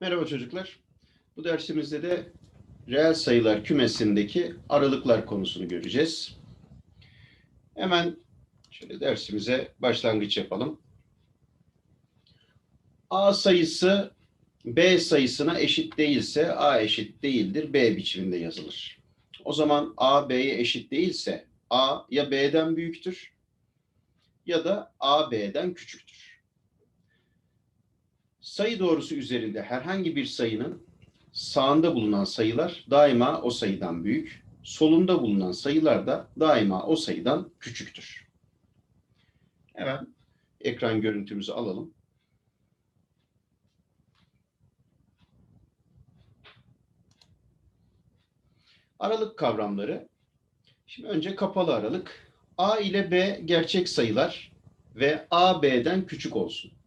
Merhaba çocuklar. Bu dersimizde de reel sayılar kümesindeki aralıklar konusunu göreceğiz. Hemen şöyle dersimize başlangıç yapalım. A sayısı B sayısına eşit değilse A eşit değildir B biçiminde yazılır. O zaman A B'ye eşit değilse A ya B'den büyüktür ya da A B'den küçüktür. Sayı doğrusu üzerinde herhangi bir sayının sağında bulunan sayılar daima o sayıdan büyük, solunda bulunan sayılar da daima o sayıdan küçüktür. Hemen ekran görüntümüzü alalım. Aralık kavramları. Şimdi önce kapalı aralık. A ile B gerçek sayılar ve A B'den küçük olsun.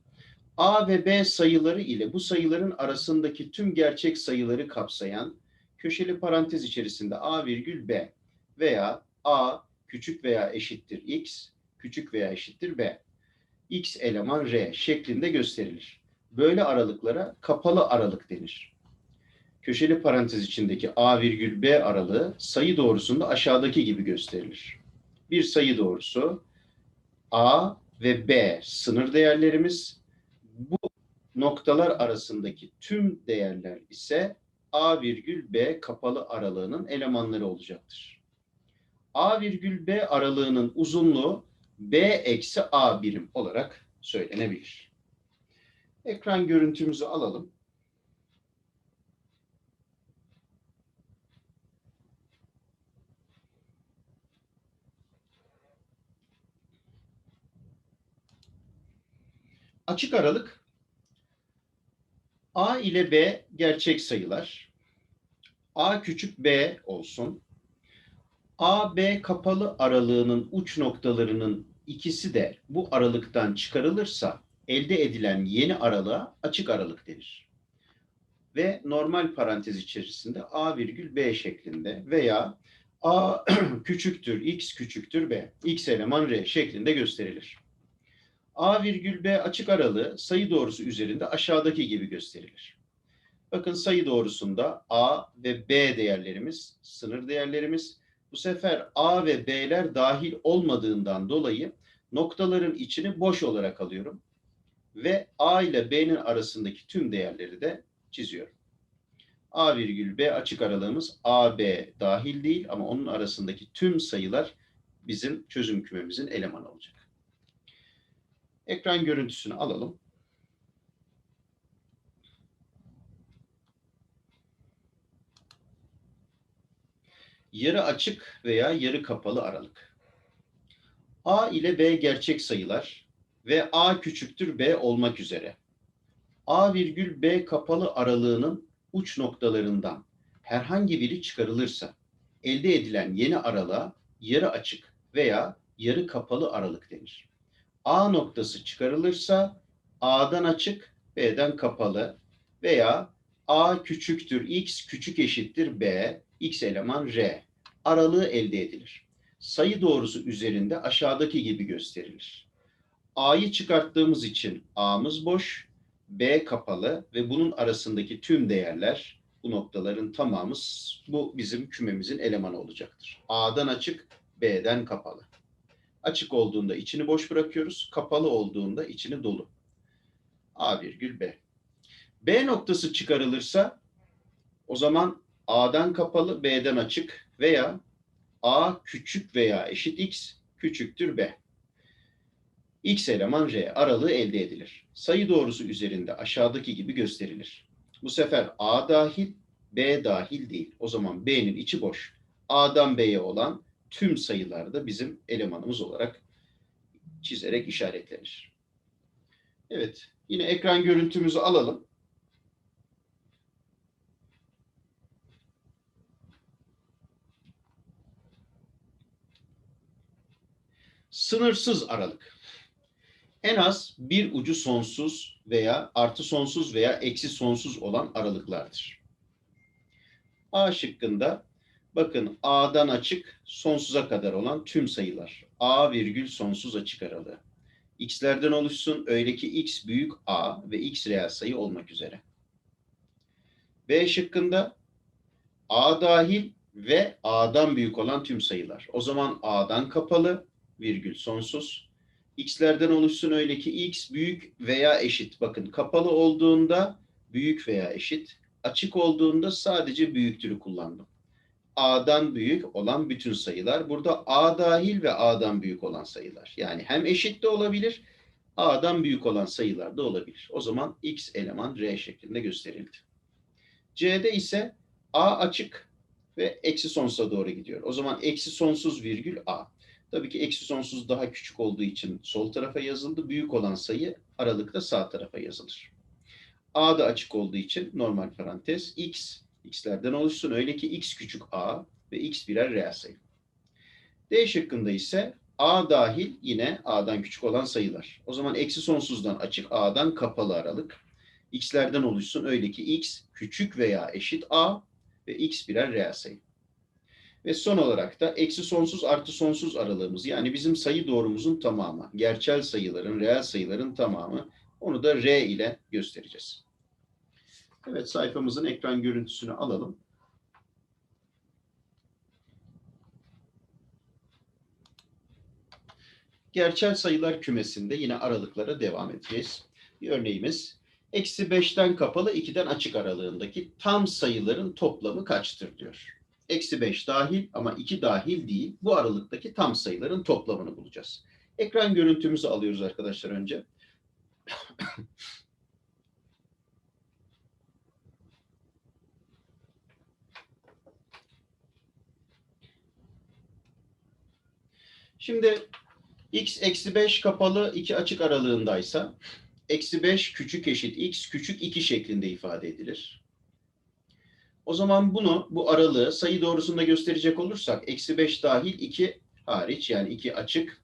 A ve B sayıları ile bu sayıların arasındaki tüm gerçek sayıları kapsayan köşeli parantez içerisinde A virgül B veya A küçük veya eşittir X, küçük veya eşittir B. X eleman R şeklinde gösterilir. Böyle aralıklara kapalı aralık denir. Köşeli parantez içindeki A virgül B aralığı sayı doğrusunda aşağıdaki gibi gösterilir. Bir sayı doğrusu A ve B sınır değerlerimiz, noktalar arasındaki tüm değerler ise A virgül B kapalı aralığının elemanları olacaktır. A virgül B aralığının uzunluğu B eksi A birim olarak söylenebilir. Ekran görüntümüzü alalım. Açık aralık A ile B gerçek sayılar. A küçük b olsun. A, B kapalı aralığının uç noktalarının ikisi de bu aralıktan çıkarılırsa elde edilen yeni aralığa açık aralık denir. Ve normal parantez içerisinde A virgül B şeklinde veya A küçüktür X küçüktür B, X eleman R şeklinde gösterilir. A virgül B açık aralığı sayı doğrusu üzerinde aşağıdaki gibi gösterilir. Bakın sayı doğrusunda A ve B değerlerimiz, sınır değerlerimiz. Bu sefer A ve B'ler dahil olmadığından dolayı noktaların içini boş olarak alıyorum. Ve A ile B'nin arasındaki tüm değerleri de çiziyorum. A virgül B açık aralığımız A, B dahil değil ama onun arasındaki tüm sayılar bizim çözüm kümemizin elemanı olacak. Ekran görüntüsünü alalım. Yarı açık veya yarı kapalı aralık. A ile B gerçek sayılar ve A küçüktür B olmak üzere. A virgül B kapalı aralığının uç noktalarından herhangi biri çıkarılırsa elde edilen yeni aralığa yarı açık veya yarı kapalı aralık denir. A noktası çıkarılırsa A'dan açık, B'den kapalı veya A küçüktür X küçük eşittir B, X eleman R aralığı elde edilir. Sayı doğrusu üzerinde aşağıdaki gibi gösterilir. A'yı çıkarttığımız için A'mız boş, B kapalı ve bunun arasındaki tüm değerler bu noktaların tamamı bu bizim kümemizin elemanı olacaktır. A'dan açık, B'den kapalı. Açık olduğunda içini boş bırakıyoruz. Kapalı olduğunda içini dolu. A virgül B. B noktası çıkarılırsa o zaman A'dan kapalı, B'den açık veya A küçük veya eşit X küçüktür B. X eleman R aralığı elde edilir. Sayı doğrusu üzerinde aşağıdaki gibi gösterilir. Bu sefer A dahil, B dahil değil. O zaman B'nin içi boş. A'dan B'ye olan tüm sayılarda bizim elemanımız olarak çizerek işaretlenir. Evet, yine ekran görüntümüzü alalım. Sınırsız aralık. En az bir ucu sonsuz veya artı sonsuz veya eksi sonsuz olan aralıklardır. A şıkkında Bakın A'dan açık sonsuza kadar olan tüm sayılar. A virgül sonsuz açık aralığı. X'lerden oluşsun öyle ki X büyük A ve X reel sayı olmak üzere. B şıkkında A dahil ve A'dan büyük olan tüm sayılar. O zaman A'dan kapalı, virgül sonsuz. X'lerden oluşsun öyle ki X büyük veya eşit. Bakın kapalı olduğunda büyük veya eşit. Açık olduğunda sadece büyüktürü kullandım. A'dan büyük olan bütün sayılar. Burada A dahil ve A'dan büyük olan sayılar. Yani hem eşit de olabilir, A'dan büyük olan sayılar da olabilir. O zaman X eleman R şeklinde gösterildi. C'de ise A açık ve eksi sonsuza doğru gidiyor. O zaman eksi sonsuz virgül A. Tabii ki eksi sonsuz daha küçük olduğu için sol tarafa yazıldı. Büyük olan sayı aralıkta sağ tarafa yazılır. A da açık olduğu için normal parantez x, x'lerden oluşsun. Öyle ki x küçük a ve x birer reel sayı. D şıkkında ise a dahil yine a'dan küçük olan sayılar. O zaman eksi sonsuzdan açık a'dan kapalı aralık. x'lerden oluşsun. Öyle ki x küçük veya eşit a ve x birer reel sayı. Ve son olarak da eksi sonsuz artı sonsuz aralığımız yani bizim sayı doğrumuzun tamamı, gerçel sayıların, reel sayıların tamamı onu da R ile göstereceğiz. Evet sayfamızın ekran görüntüsünü alalım. Gerçel sayılar kümesinde yine aralıklara devam edeceğiz. Bir örneğimiz eksi 5'ten kapalı 2'den açık aralığındaki tam sayıların toplamı kaçtır diyor. Eksi 5 dahil ama 2 dahil değil. Bu aralıktaki tam sayıların toplamını bulacağız. Ekran görüntümüzü alıyoruz arkadaşlar önce. Şimdi x eksi 5 kapalı 2 açık aralığındaysa eksi 5 küçük eşit x küçük 2 şeklinde ifade edilir. O zaman bunu bu aralığı sayı doğrusunda gösterecek olursak eksi 5 dahil 2 hariç yani 2 açık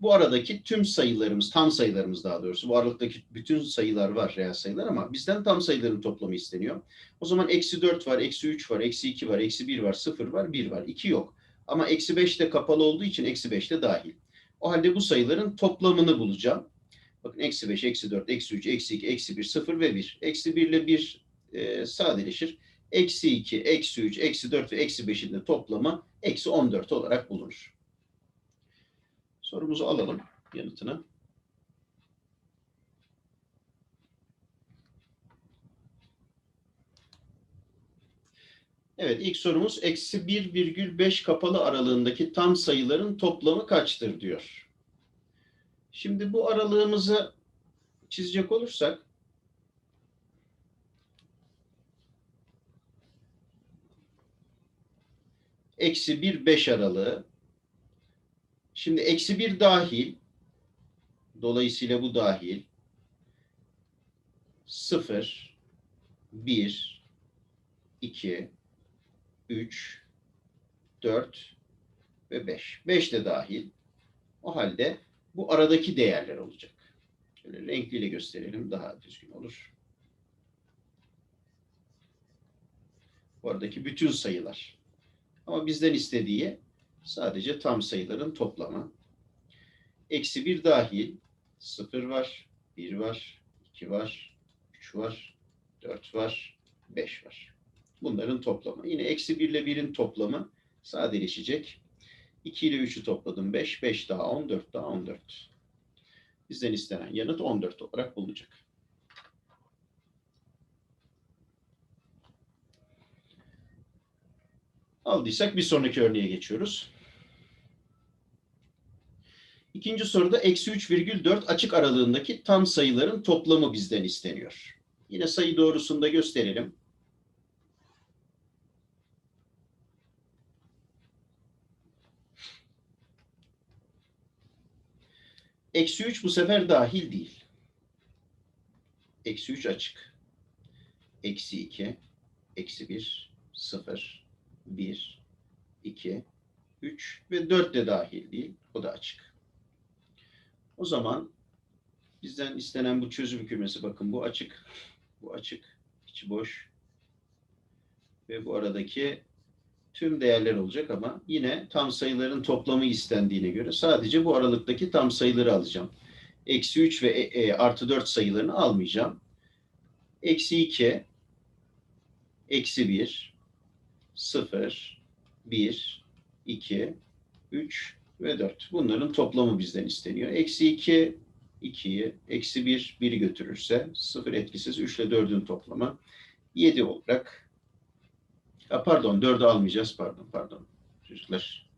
bu aradaki tüm sayılarımız, tam sayılarımız daha doğrusu, bu aralıktaki bütün sayılar var, reel sayılar ama bizden tam sayıların toplamı isteniyor. O zaman eksi 4 var, eksi 3 var, eksi 2 var, eksi 1 var, 0 var, 1 var, 2 yok. Ama eksi 5 de kapalı olduğu için eksi 5 de dahil. O halde bu sayıların toplamını bulacağım. Bakın eksi 5, eksi 4, eksi 3, eksi 2, eksi 1, 0 ve 1. Eksi 1 ile 1 e, sadeleşir. Eksi 2, eksi 3, eksi 4 ve eksi 5'in de toplamı eksi 14 olarak bulunur. Sorumuzu alalım yanıtını. Evet ilk sorumuz eksi 1,5 kapalı aralığındaki tam sayıların toplamı kaçtır diyor. Şimdi bu aralığımızı çizecek olursak eksi 1 5 aralığı Şimdi eksi 1 dahil dolayısıyla bu dahil 0 1 2 3 4 ve 5. 5 de dahil. O halde bu aradaki değerler olacak. Şöyle renkliyle gösterelim daha düzgün olur. Bu aradaki bütün sayılar. Ama bizden istediği sadece tam sayıların toplamı. Eksi 1 dahil 0 var, 1 var, 2 var, 3 var, 4 var, 5 var. Bunların toplamı. Yine eksi 1 ile 1'in toplamı sadeleşecek. 2 ile 3'ü topladım 5, 5 daha 14 daha 14. Bizden istenen yanıt 14 olarak bulunacak. Aldıysak bir sonraki örneğe geçiyoruz. İkinci soruda eksi 3,4 açık aralığındaki tam sayıların toplamı bizden isteniyor. Yine sayı doğrusunda gösterelim. Eksi 3 bu sefer dahil değil. Eksi 3 açık. Eksi 2, eksi 1, 0, 1, 2, 3 ve 4 de dahil değil. O da açık. O zaman bizden istenen bu çözüm kümesi bakın bu açık, bu açık, içi boş ve bu aradaki tüm değerler olacak ama yine tam sayıların toplamı istendiğine göre sadece bu aralıktaki tam sayıları alacağım. Eksi 3 ve e, e, artı 4 sayılarını almayacağım. Eksi 2, eksi 1, 0, 1, 2, 3 ve 4. Bunların toplamı bizden isteniyor. Eksi 2, 2'yi, eksi 1, 1'i götürürse 0 etkisiz 3 ile 4'ün toplamı 7 olarak ha, pardon 4'ü almayacağız pardon pardon çocuklar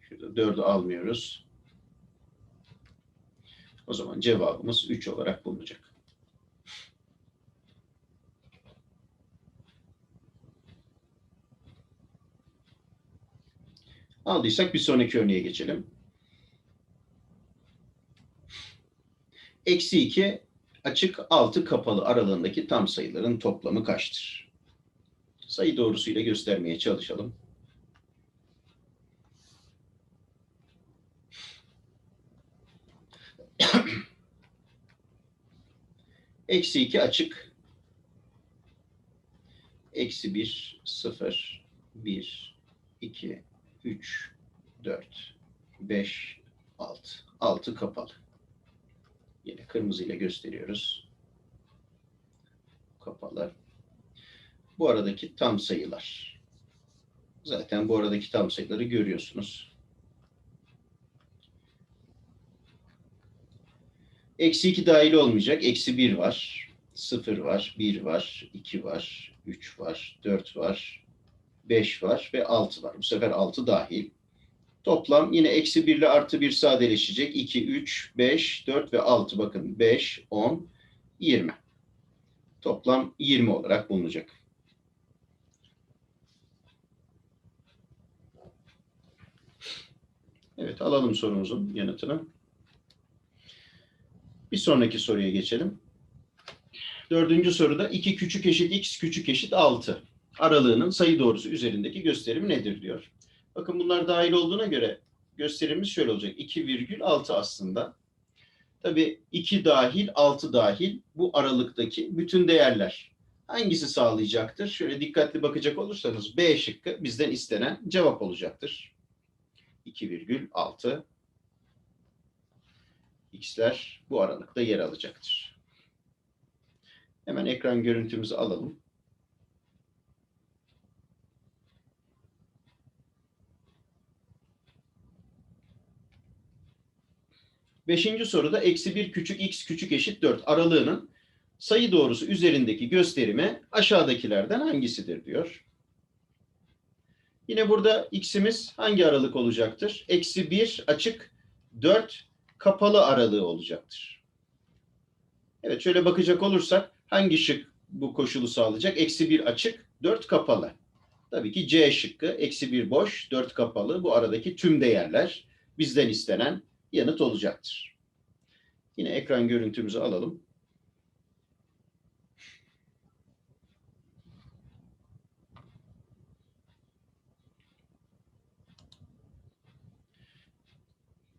şurada 4'ü almıyoruz. O zaman cevabımız 3 olarak bulunacak. Aldıysak bir sonraki örneğe geçelim. Eksi 2 açık 6 kapalı aralığındaki tam sayıların toplamı kaçtır? Sayı doğrusuyla göstermeye çalışalım. Eksi 2 açık. Eksi 1, 0, 1, 2, 3, 4, 5, 6. 6 kapalı. Yine kırmızıyla gösteriyoruz. Kapalı. Bu aradaki tam sayılar. Zaten bu aradaki tam sayıları görüyorsunuz. Eksi 2 dahil olmayacak. Eksi 1 var. 0 var. 1 var. 2 var. 3 var. 4 var. 5 var ve 6 var. Bu sefer 6 dahil. Toplam yine eksi 1 ile artı 1 sadeleşecek. 2, 3, 5, 4 ve 6. Bakın 5, 10, 20. Toplam 20 olarak bulunacak. Evet alalım sorumuzun yanıtını. Bir sonraki soruya geçelim. Dördüncü soruda 2 küçük eşit x küçük eşit 6 aralığının sayı doğrusu üzerindeki gösterimi nedir diyor. Bakın bunlar dahil olduğuna göre gösterimimiz şöyle olacak. 2,6 aslında. Tabii 2 dahil, 6 dahil bu aralıktaki bütün değerler. Hangisi sağlayacaktır? Şöyle dikkatli bakacak olursanız B şıkkı bizden istenen cevap olacaktır. 2,6 x'ler bu aralıkta yer alacaktır. Hemen ekran görüntümüzü alalım. Beşinci soruda eksi 1 küçük x küçük eşit 4 aralığının sayı doğrusu üzerindeki gösterimi aşağıdakilerden hangisidir diyor. Yine burada x'imiz hangi aralık olacaktır? Eksi 1 açık 4 kapalı aralığı olacaktır. Evet şöyle bakacak olursak hangi şık bu koşulu sağlayacak? Eksi 1 açık 4 kapalı. Tabii ki C şıkkı eksi 1 boş 4 kapalı bu aradaki tüm değerler bizden istenen yanıt olacaktır. Yine ekran görüntümüzü alalım.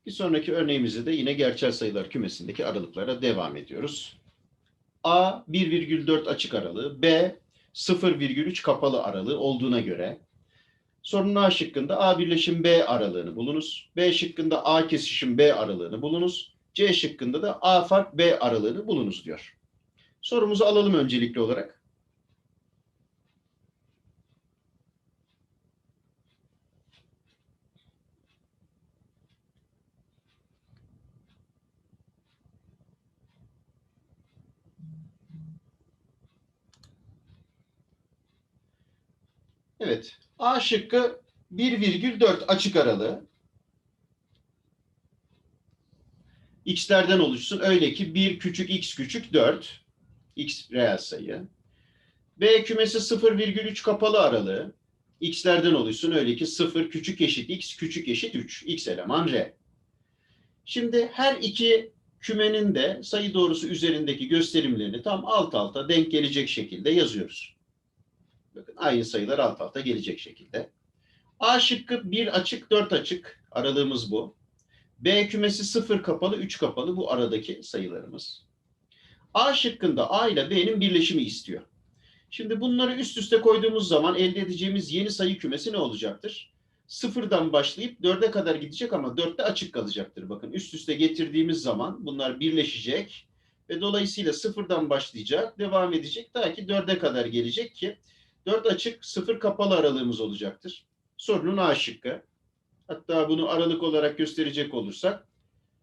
Bir sonraki örneğimizde de yine gerçel sayılar kümesindeki aralıklara devam ediyoruz. A 1,4 açık aralığı, B 0,3 kapalı aralığı olduğuna göre sorunun A şıkkında A birleşim B aralığını bulunuz. B şıkkında A kesişim B aralığını bulunuz. C şıkkında da A fark B aralığını bulunuz diyor. Sorumuzu alalım öncelikli olarak. Evet. A şıkkı 1,4 açık aralığı. X'lerden oluşsun. Öyle ki 1 küçük x küçük 4. X reel sayı. B kümesi 0,3 kapalı aralığı. X'lerden oluşsun. Öyle ki 0 küçük eşit x küçük eşit 3. X eleman R. Şimdi her iki kümenin de sayı doğrusu üzerindeki gösterimlerini tam alt alta denk gelecek şekilde yazıyoruz. Bakın aynı sayılar alt alta gelecek şekilde. A şıkkı 1 açık 4 açık aralığımız bu. B kümesi 0 kapalı 3 kapalı bu aradaki sayılarımız. A şıkkında A ile B'nin birleşimi istiyor. Şimdi bunları üst üste koyduğumuz zaman elde edeceğimiz yeni sayı kümesi ne olacaktır? Sıfırdan başlayıp 4'e kadar gidecek ama 4'te açık kalacaktır. Bakın üst üste getirdiğimiz zaman bunlar birleşecek ve dolayısıyla sıfırdan başlayacak, devam edecek ta ki 4'e kadar gelecek ki 4 açık, 0 kapalı aralığımız olacaktır. Sorunun A şıkkı. Hatta bunu aralık olarak gösterecek olursak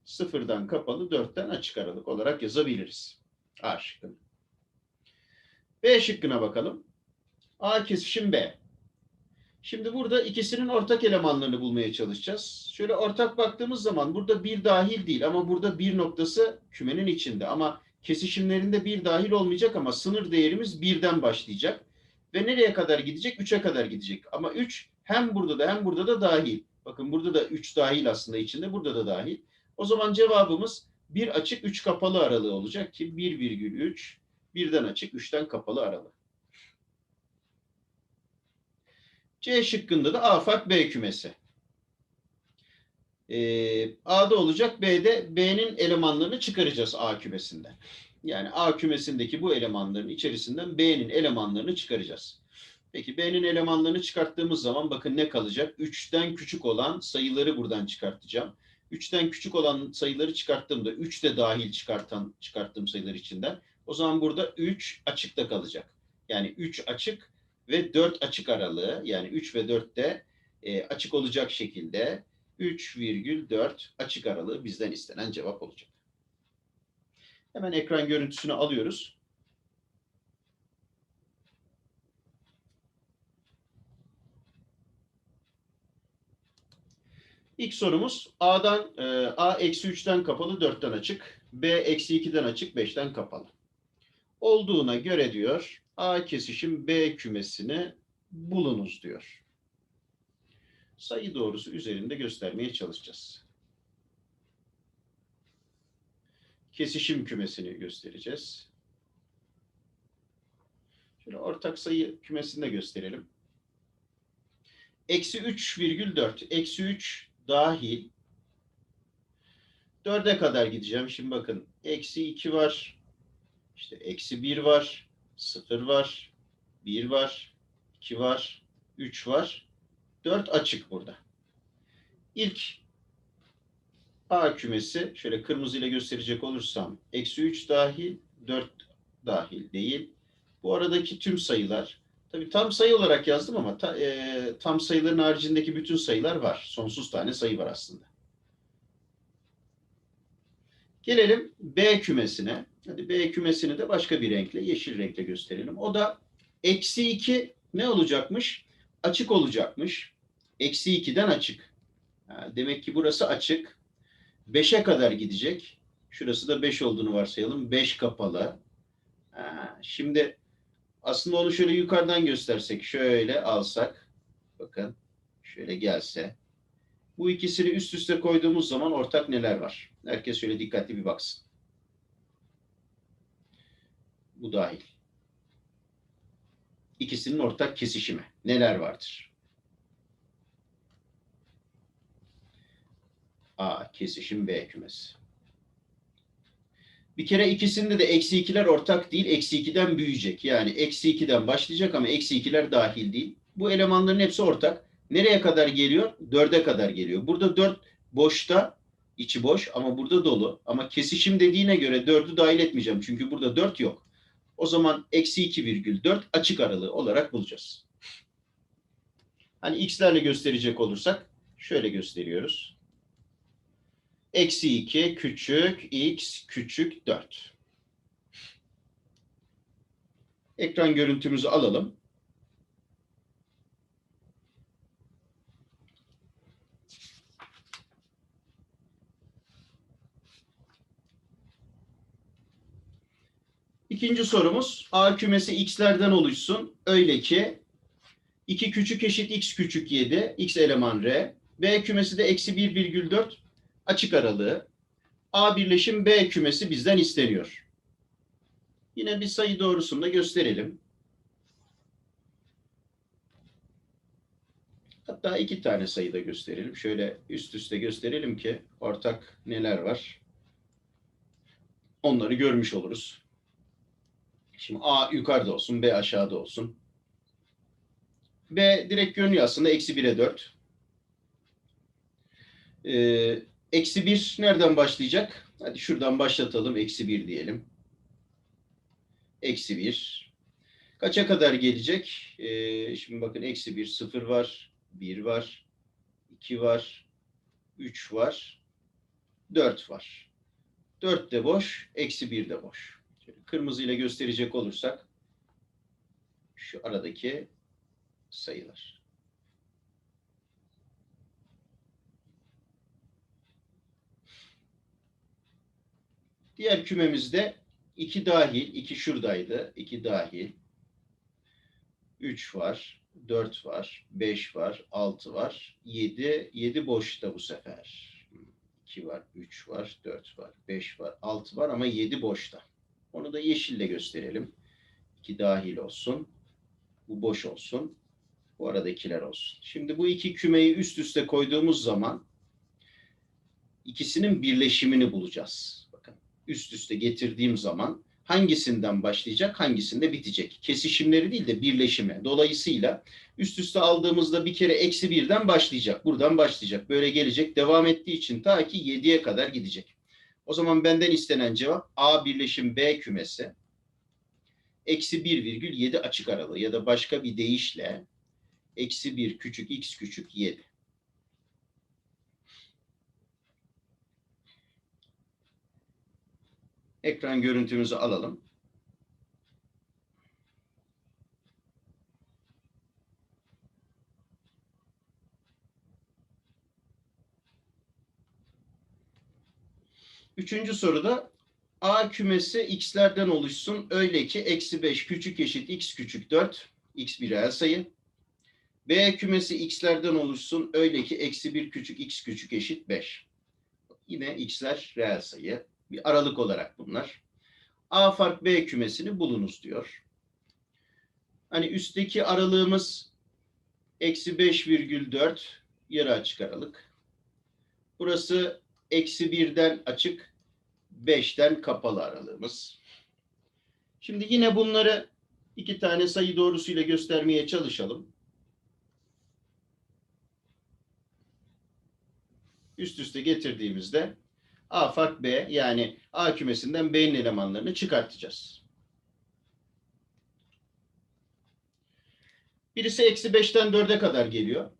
sıfırdan kapalı, 4'ten açık aralık olarak yazabiliriz. A şıkkını. B şıkkına bakalım. A kesişim B. Şimdi burada ikisinin ortak elemanlarını bulmaya çalışacağız. Şöyle ortak baktığımız zaman burada bir dahil değil ama burada bir noktası kümenin içinde. Ama kesişimlerinde bir dahil olmayacak ama sınır değerimiz birden başlayacak. Ve nereye kadar gidecek? 3'e kadar gidecek. Ama 3 hem burada da hem burada da dahil. Bakın burada da 3 dahil aslında içinde, burada da dahil. O zaman cevabımız bir açık 3 kapalı aralığı olacak ki 1,3 birden açık 3'ten kapalı aralığı. C şıkkında da A fark B kümesi. Ee, A'da olacak B'de B'nin elemanlarını çıkaracağız A kümesinden. Yani A kümesindeki bu elemanların içerisinden B'nin elemanlarını çıkaracağız. Peki B'nin elemanlarını çıkarttığımız zaman bakın ne kalacak? 3'ten küçük olan sayıları buradan çıkartacağım. 3'ten küçük olan sayıları çıkarttığımda 3 de dahil çıkartan çıkarttığım sayılar içinden o zaman burada 3 açıkta kalacak. Yani 3 açık ve 4 açık aralığı yani 3 ve 4 de e, açık olacak şekilde 3,4 açık aralığı bizden istenen cevap olacak. Hemen ekran görüntüsünü alıyoruz. İlk sorumuz A'dan e, A eksi 3'ten kapalı 4'ten açık. B eksi 2'den açık 5'ten kapalı. Olduğuna göre diyor A kesişim B kümesini bulunuz diyor. Sayı doğrusu üzerinde göstermeye çalışacağız. Kesişim kümesini göstereceğiz. Şöyle ortak sayı kümesini de gösterelim. Eksi 3,4. Eksi 3 dahil. 4'e kadar gideceğim. Şimdi bakın. Eksi 2 var. İşte eksi 1 var. 0 var. 1 var. 2 var. 3 var. 4 açık burada. İlk A kümesi şöyle kırmızı ile gösterecek olursam eksi 3 dahil 4 dahil değil. Bu aradaki tüm sayılar tabii tam sayı olarak yazdım ama ta, e, tam sayıların haricindeki bütün sayılar var. Sonsuz tane sayı var aslında. Gelelim B kümesine. Hadi B kümesini de başka bir renkle, yeşil renkle gösterelim. O da eksi 2 ne olacakmış? Açık olacakmış. Eksi 2'den açık. Demek ki burası açık. 5'e kadar gidecek. Şurası da 5 olduğunu varsayalım. 5 kapalı. Şimdi aslında onu şöyle yukarıdan göstersek, şöyle alsak. Bakın şöyle gelse. Bu ikisini üst üste koyduğumuz zaman ortak neler var? Herkes şöyle dikkatli bir baksın. Bu dahil. İkisinin ortak kesişimi. Neler vardır? A kesişim B kümesi. Bir kere ikisinde de eksi ikiler ortak değil. Eksi ikiden büyüyecek. Yani eksi ikiden başlayacak ama eksi ikiler dahil değil. Bu elemanların hepsi ortak. Nereye kadar geliyor? Dörde kadar geliyor. Burada dört boşta, içi boş ama burada dolu. Ama kesişim dediğine göre dördü dahil etmeyeceğim. Çünkü burada dört yok. O zaman eksi 2,4 açık aralığı olarak bulacağız. Hani x'lerle gösterecek olursak şöyle gösteriyoruz. Eksi 2 küçük x küçük 4. Ekran görüntümüzü alalım. İkinci sorumuz A kümesi x'lerden oluşsun. Öyle ki 2 küçük eşit x küçük 7, x eleman r. B kümesi de eksi 1,4 açık aralığı. A birleşim B kümesi bizden isteniyor. Yine bir sayı doğrusunu da gösterelim. Hatta iki tane sayı da gösterelim. Şöyle üst üste gösterelim ki ortak neler var. Onları görmüş oluruz. Şimdi A yukarıda olsun, B aşağıda olsun. B direkt görünüyor aslında. Eksi 1'e 4. Ee, eksi 1 nereden başlayacak? Hadi şuradan başlatalım. Eksi 1 diyelim. Eksi 1. Kaça kadar gelecek? Ee, şimdi bakın eksi 1, 0 var, 1 var, 2 var, 3 var, 4 var. 4 de boş, eksi 1 de boş. Şöyle kırmızıyla gösterecek olursak şu aradaki sayılar. Diğer kümemizde 2 dahil, 2 şuradaydı, 2 dahil, 3 var, 4 var, 5 var, 6 var, 7, 7 boşta bu sefer. 2 var, 3 var, 4 var, 5 var, 6 var ama 7 boşta. Onu da yeşille gösterelim. 2 dahil olsun. Bu boş olsun. Bu aradakiler olsun. Şimdi bu iki kümeyi üst üste koyduğumuz zaman ikisinin birleşimini bulacağız. Üst üste getirdiğim zaman hangisinden başlayacak, hangisinde bitecek. Kesişimleri değil de birleşime. Dolayısıyla üst üste aldığımızda bir kere eksi birden başlayacak. Buradan başlayacak. Böyle gelecek. Devam ettiği için ta ki 7'ye kadar gidecek. O zaman benden istenen cevap A birleşim B kümesi eksi 1,7 açık aralığı ya da başka bir deyişle eksi 1 küçük x küçük 7. Ekran görüntümüzü alalım. Üçüncü soruda A kümesi x'lerden oluşsun. Öyle ki eksi 5 küçük eşit x küçük 4. x bir reel sayı. B kümesi x'lerden oluşsun. Öyle ki eksi 1 küçük x küçük eşit 5. Yine x'ler reel sayı. Bir aralık olarak bunlar. A fark B kümesini bulunuz diyor. Hani üstteki aralığımız eksi 5,4 yarı açık aralık. Burası eksi 1'den açık 5'ten kapalı aralığımız. Şimdi yine bunları iki tane sayı doğrusuyla göstermeye çalışalım. Üst üste getirdiğimizde A fark B yani A kümesinden B'nin elemanlarını çıkartacağız. Birisi eksi 5'ten 4'e kadar geliyor.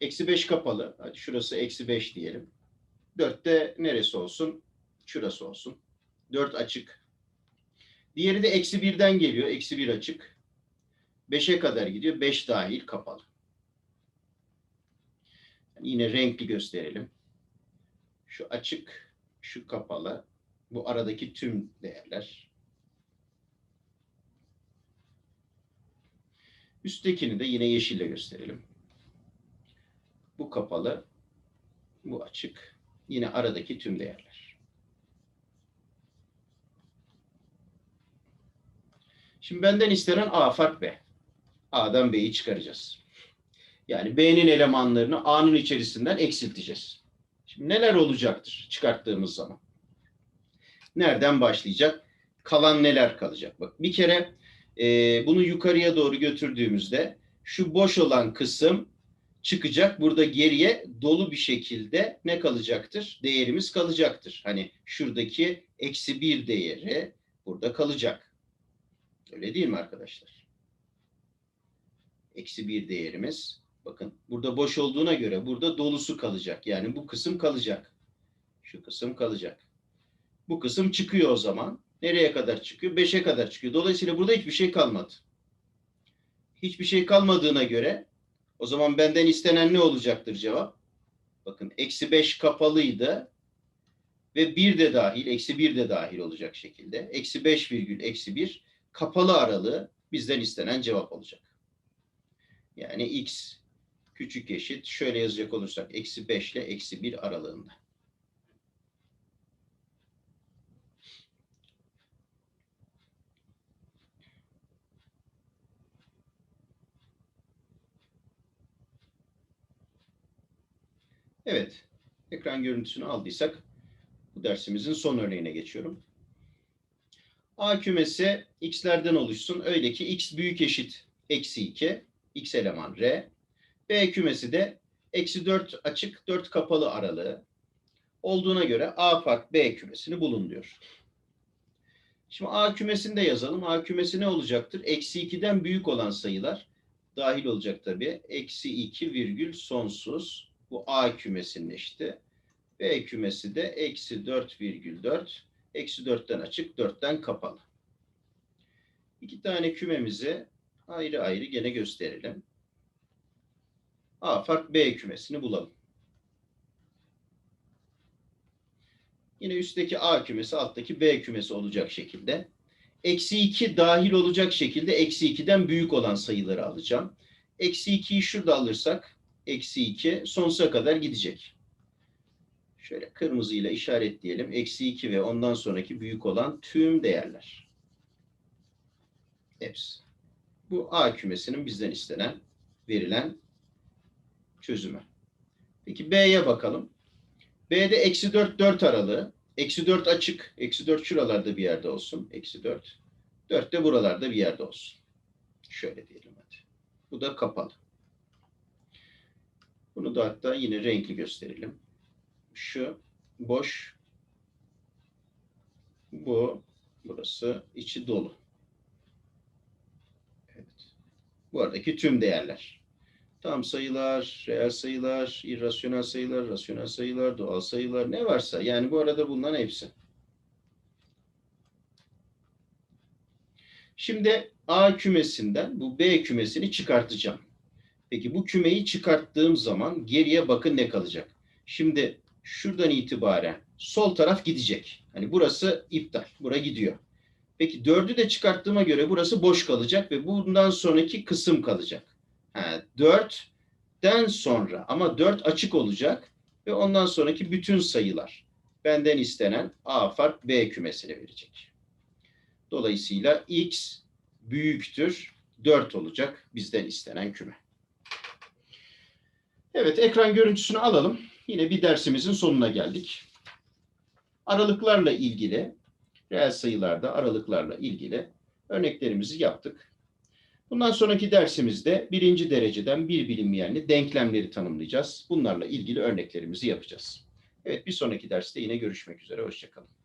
Eksi 5 kapalı. Hadi şurası eksi 5 diyelim. 4'te neresi olsun? Şurası olsun. 4 açık. Diğeri de eksi 1'den geliyor. Eksi 1 açık. 5'e kadar gidiyor. 5 dahil kapalı. Yani yine renkli gösterelim. Şu açık, şu kapalı. Bu aradaki tüm değerler. Üsttekini de yine yeşille gösterelim. Bu kapalı, bu açık. Yine aradaki tüm değerler. Şimdi benden istenen A fark B. A'dan B'yi çıkaracağız. Yani B'nin elemanlarını A'nın içerisinden eksilteceğiz. Neler olacaktır çıkarttığımız zaman? Nereden başlayacak? Kalan neler kalacak? Bak bir kere e, bunu yukarıya doğru götürdüğümüzde şu boş olan kısım çıkacak. Burada geriye dolu bir şekilde ne kalacaktır? Değerimiz kalacaktır. Hani şuradaki eksi bir değeri burada kalacak. Öyle değil mi arkadaşlar? Eksi bir değerimiz. Bakın burada boş olduğuna göre burada dolusu kalacak. Yani bu kısım kalacak. Şu kısım kalacak. Bu kısım çıkıyor o zaman. Nereye kadar çıkıyor? 5'e kadar çıkıyor. Dolayısıyla burada hiçbir şey kalmadı. Hiçbir şey kalmadığına göre o zaman benden istenen ne olacaktır cevap? Bakın eksi 5 kapalıydı ve 1 de dahil, eksi 1 de dahil olacak şekilde. Eksi 5 virgül eksi 1 kapalı aralığı bizden istenen cevap olacak. Yani x küçük eşit şöyle yazacak olursak eksi 5 ile eksi 1 aralığında. Evet, ekran görüntüsünü aldıysak bu dersimizin son örneğine geçiyorum. A kümesi x'lerden oluşsun. Öyle ki x büyük eşit eksi 2, x eleman r. B kümesi de eksi 4 açık, 4 kapalı aralığı olduğuna göre A fark B kümesini bulun diyor. Şimdi A kümesini de yazalım. A kümesi ne olacaktır? Eksi 2'den büyük olan sayılar dahil olacak tabii. Eksi 2 virgül sonsuz. Bu A kümesinin işte. B kümesi de eksi 4 virgül 4. Eksi 4'ten açık, 4'ten kapalı. İki tane kümemizi ayrı ayrı gene gösterelim. A fark B kümesini bulalım. Yine üstteki A kümesi alttaki B kümesi olacak şekilde. Eksi 2 dahil olacak şekilde eksi 2'den büyük olan sayıları alacağım. Eksi 2'yi şurada alırsak eksi 2 sonsuza kadar gidecek. Şöyle kırmızıyla işaretleyelim. Eksi 2 ve ondan sonraki büyük olan tüm değerler. Hepsi. Bu A kümesinin bizden istenen, verilen çözümü. Peki B'ye bakalım. B'de eksi 4, 4 aralığı. Eksi 4 açık. Eksi 4 şuralarda bir yerde olsun. Eksi 4. 4 de buralarda bir yerde olsun. Şöyle diyelim hadi. Bu da kapalı. Bunu da hatta yine renkli gösterelim. Şu boş. Bu. Burası içi dolu. Evet. Bu aradaki tüm değerler. Tam sayılar, reel sayılar, irrasyonel sayılar, rasyonel sayılar, doğal sayılar ne varsa yani bu arada bulunan hepsi. Şimdi A kümesinden bu B kümesini çıkartacağım. Peki bu kümeyi çıkarttığım zaman geriye bakın ne kalacak? Şimdi şuradan itibaren sol taraf gidecek. Hani burası iptal. Bura gidiyor. Peki dördü de çıkarttığıma göre burası boş kalacak ve bundan sonraki kısım kalacak. Ha, 4'ten sonra ama 4 açık olacak ve ondan sonraki bütün sayılar benden istenen A fark B kümesine verecek. Dolayısıyla x büyüktür 4 olacak bizden istenen küme. Evet ekran görüntüsünü alalım. Yine bir dersimizin sonuna geldik. Aralıklarla ilgili, reel sayılarda aralıklarla ilgili örneklerimizi yaptık. Bundan sonraki dersimizde birinci dereceden bir bilinmeyenli denklemleri tanımlayacağız. Bunlarla ilgili örneklerimizi yapacağız. Evet bir sonraki derste yine görüşmek üzere. Hoşçakalın.